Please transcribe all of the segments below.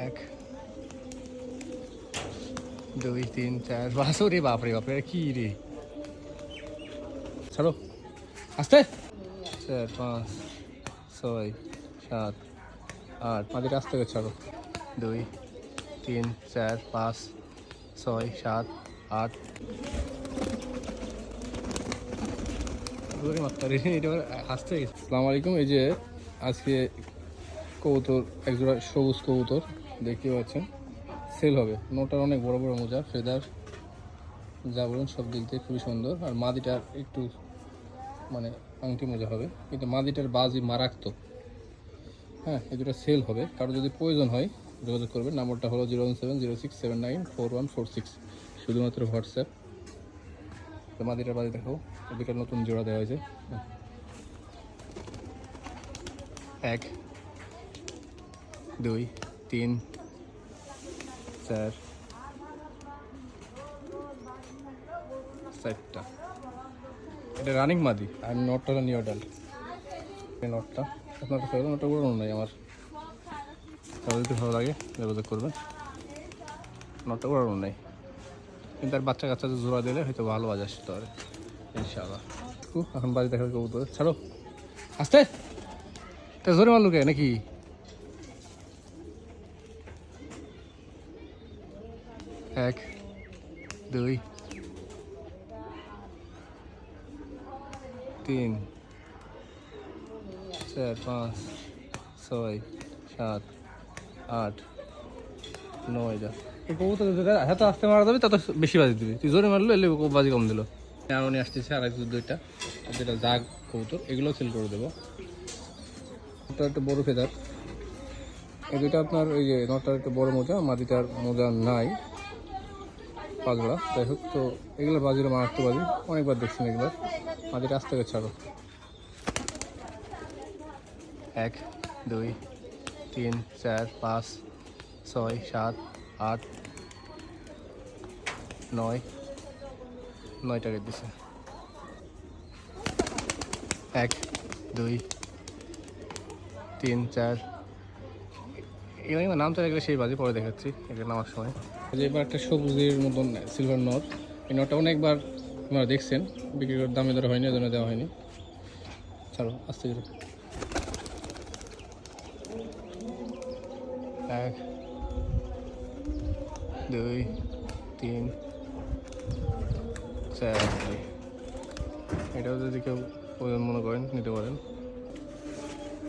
এক, দুই, তিন, চার পাঁচ রে বাপরে বাপরে, কি রে? ছাড়ো। আসতে। চার, পাঁচ, ছয়, সাত, আট মাটির আস্তে করে ছাড়ো। দুই, তিন, চার, পাঁচ, ছয়, সাত, আট। আসতে আসসালামু আলাইকুম, এই যে আজকে কবুতর একজোড়া সবুজ কবুতর। দেখতে পাচ্ছেন। সেল হবে। নোটার অনেক বড় বড় মোজা, ফেদার, যা বলুন সব দিক দিয়ে খুবই সুন্দর। আর মাদিটার একটু মানে আংটি মোজা হবে। কিন্তু মাদিটার বাজি মারাত্মক। হ্যাঁ এই দুটো সেল হবে। কারও যদি প্রয়োজন হয়, যোগাযোগ করবেন। নাম্বারটা হলো zero one seven, zero six, seven nine, four one, four six. শুধুমাত্র হোয়াটসঅ্যাপ। তো মাদিটার বাজি দেখাও। এদিকে নতুন জোড়া দেওয়া হয়েছে। হ্যাঁ। এক, দুই তিন চার চারটা এটা রানিং মাদি আর নটটা নিউ ডাল এই নটটা আপনার কাছে নটটা পুরো নাই আমার তাহলে যদি ভালো লাগে যোগাযোগ করবেন নটটা পুরো নাই কিন্তু আর বাচ্চা কাচ্চা জোড়া দিলে হয়তো ভালো বাজার আসতে পারে ইনশাআল্লাহ। এখন বাড়ি দেখা কবুতর। ছাড়ো। আসতে! তা জোরে মারলু কে নাকি? এক, দুই, তিন, চার, পাঁচ, ছয়, সাত, আট, নয় যা কবুতর এত আসতে মারা যাবে, তত বেশি বাজি দিবি। তুই জোরে মারলো, এলে বাজি কম দিল। আরও নিয়ে আসতেছে আর এক দুইটা। আর যেটা জাগ কবুতর, এগুলো সেল করে দেবো। এটা একটু বড় ফেদার। এই দুইটা আপনার ওই যে নটার একটু বড় মোজা মাদিটার মোজা নাই। পাঁচড়া যাই হোক, তো এগুলো বাজির মারাত্মক বাজি অনেকবার দেখছেন এগুলো। আস্তে করে ছাড়ো। এক, দুই, তিন, চার, পাঁচ, ছয়, সাত, আট, নয়। নয় টাকা দিছে। এক, দুই, তিন, চার এগুলো কিন্তু নাম চলে গেলে সেই বাজে পরে দেখাচ্ছি এটা নামার সময়। যে এবার একটা সবুজের মতন সিলভার নট এই নটটা অনেকবার আপনারা দেখছেন বিক্রি করার দামে ধরা হয়নি এজন্য দেওয়া হয়নি। ছাড়ো আস্তে করে। এক দুই তিন চার। এটাও যদি কেউ মনে করেন নিতে পারেন।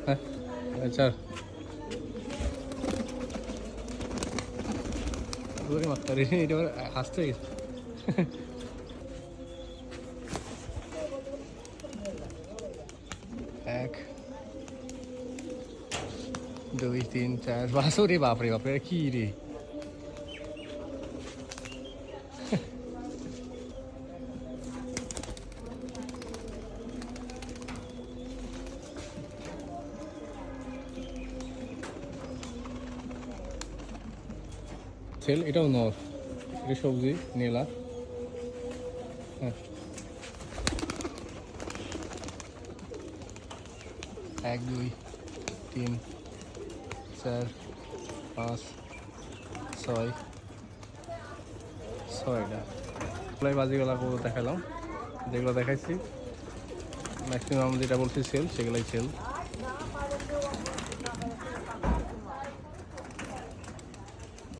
হ্যাঁ চার। ধরে মারতে পারি এটা হাসতে গেছে এক দুই তিন চার পাঁচ রে বাপরে বাপরে কি রে সেল এটাও নর এটা সবজি, নীলা। হ্যাঁ। এক, দুই, তিন, চার, পাঁচ, ছয়, ছয়টা। প্রায় বাজিগুলা করে দেখালাম। যেগুলো দেখাইছি ম্যাক্সিমাম যেটা বলছি সেল, সেগুলোই সেল।